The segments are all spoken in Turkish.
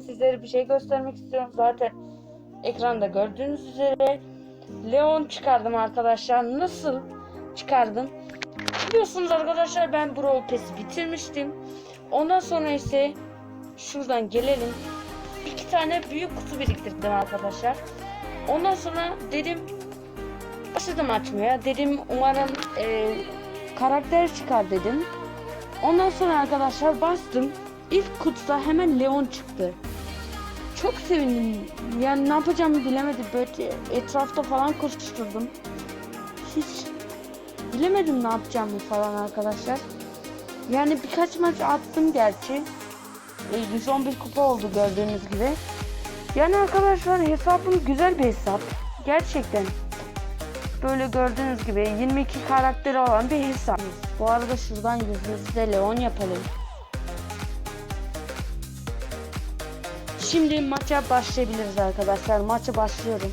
sizlere bir şey göstermek istiyorum. Zaten ekranda gördüğünüz üzere Leon çıkardım arkadaşlar. Nasıl çıkardım? Biliyorsunuz arkadaşlar ben Brawl Pass'i bitirmiştim. Ondan sonra ise şuradan gelelim. İki tane büyük kutu biriktirdim arkadaşlar. Ondan sonra dedim başladım açmaya. Dedim umarım e, karakter çıkar dedim. Ondan sonra arkadaşlar bastım. İlk kutuda hemen Leon çıktı. Çok sevindim. Yani ne yapacağımı bilemedim. Böyle etrafta falan koşturdum. Hiç bilemedim ne yapacağımı falan arkadaşlar. Yani birkaç maç attım gerçi. E, 111 kupa oldu gördüğünüz gibi. Yani arkadaşlar hesabım güzel bir hesap. Gerçekten. Böyle gördüğünüz gibi 22 karakteri olan bir hesap. Bu arada şuradan yüzümüzü de Leon yapalım. Şimdi maça başlayabiliriz arkadaşlar. Maça başlıyorum.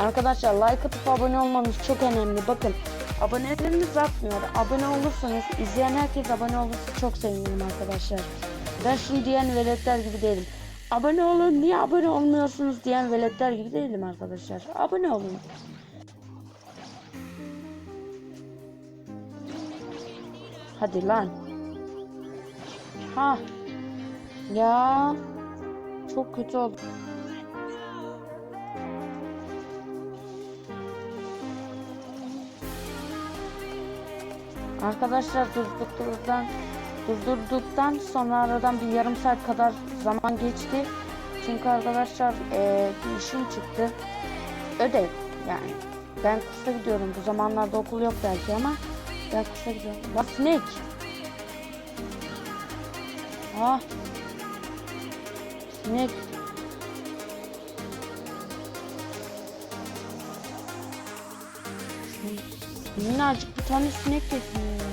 Arkadaşlar like atıp abone olmanız çok önemli. Bakın aboneleriniz artmıyor. Abone olursanız izleyen herkes abone olursa çok sevinirim arkadaşlar. Ben şunu diyen veletler gibi değilim. Abone olun niye abone olmuyorsunuz diyen veletler gibi değilim arkadaşlar. Abone olun. Hadi lan. Ha. Ya. Çok kötü oldu. Arkadaşlar durdurduktan durdurduktan sonra aradan bir yarım saat kadar zaman geçti. Çünkü arkadaşlar eee, bir işim çıktı. Ödev yani. Ben kursa gidiyorum. Bu zamanlarda okul yok belki ama ben kursa gidiyorum. Bak sinek. Ah. Sinek. Minnacık bir tane sinek getiriyor ya.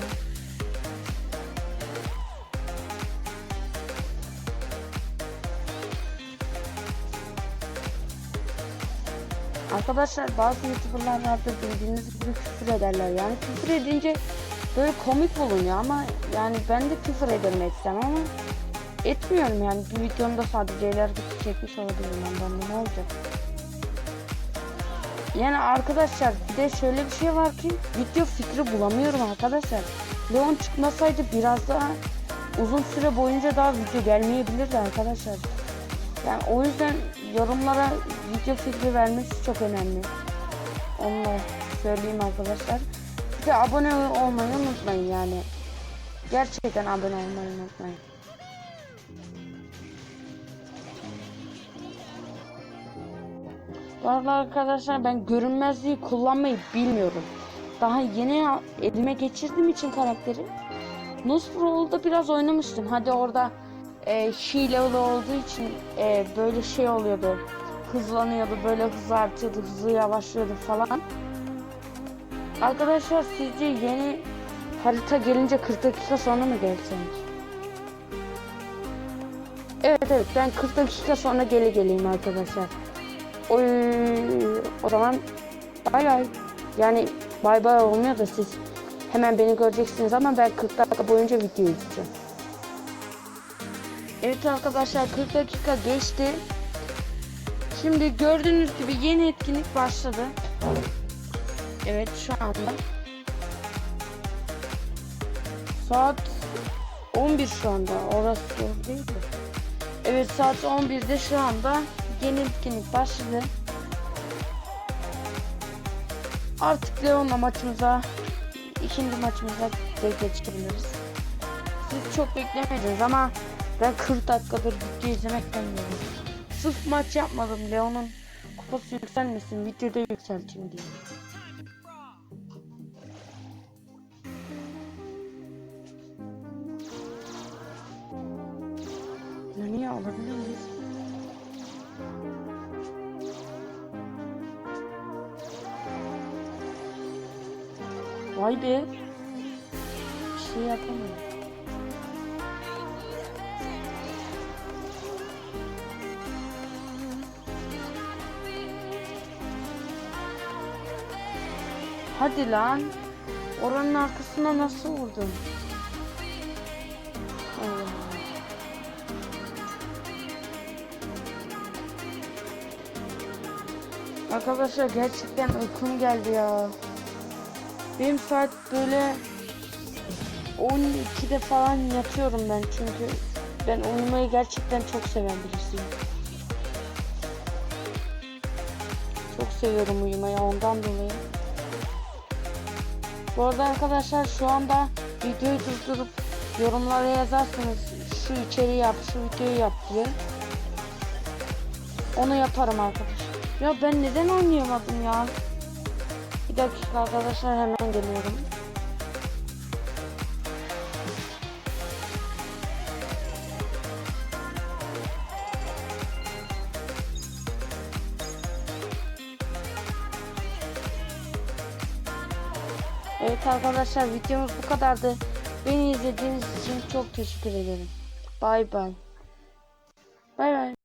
Arkadaşlar bazı youtuberlar vardır bildiğiniz gibi küfür ederler. Yani küfür edince böyle komik bulunuyor ama yani ben de küfür ederim etsem ama etmiyorum yani. Bir videomda sadece iler gibi çekmiş olabilirim ondan da ne olacak? Yani arkadaşlar bir de şöyle bir şey var ki video fikri bulamıyorum arkadaşlar. Leon çıkmasaydı biraz daha uzun süre boyunca daha video gelmeyebilirdi arkadaşlar. Yani o yüzden yorumlara video fikri vermesi çok önemli. Onu söyleyeyim arkadaşlar. Bir de abone olmayı unutmayın yani. Gerçekten abone olmayı unutmayın. Bu arada arkadaşlar ben görünmezliği kullanmayı bilmiyorum. Daha yeni elime geçirdiğim için karakteri. Nusprol'da biraz oynamıştım. Hadi orada e, hile olduğu için e, böyle şey oluyordu. Hızlanıyordu, böyle hızı artıyordu, hızı yavaşlıyordu falan. Arkadaşlar sizce yeni harita gelince 40 dakika sonra mı gelseniz? Evet evet ben 40 dakika sonra geri geleyim arkadaşlar. Oy, o zaman bay bay. Yani bay bay olmuyor da siz hemen beni göreceksiniz ama ben 40 dakika boyunca video izleyeceğim. Evet arkadaşlar 40 dakika geçti. Şimdi gördüğünüz gibi yeni etkinlik başladı. Evet şu anda. Saat 11 şu anda. Orası doğru değil mi? Evet saat 11'de şu anda yeni etkinlik başladı. Artık Leon'la maçımıza ikinci maçımıza de geçebiliriz. Siz çok beklemediniz ama ben 40 dakikadır video izlemekten yiyorum. Sırf maç yapmadım Leon'un kupası yükselmesin videoda yükselteyim diye. Niye alabiliyor muyuz? Vay be. Bir şey yapamıyorum. Hadi lan. Oranın arkasına nasıl vurdun? Arkadaşlar gerçekten uykum geldi ya. Benim saat böyle 12'de falan yatıyorum ben çünkü ben uyumayı gerçekten çok seven birisiyim. Çok seviyorum uyumayı ondan dolayı. Bu arada arkadaşlar şu anda videoyu durdurup yorumlara yazarsınız şu içeriği yap, şu videoyu yap diye. Onu yaparım arkadaşlar. Ya ben neden oynayamadım ya? Bir dakika arkadaşlar hemen geliyorum. Evet arkadaşlar videomuz bu kadardı. Beni izlediğiniz için çok teşekkür ederim. Bay bay. Bay bay.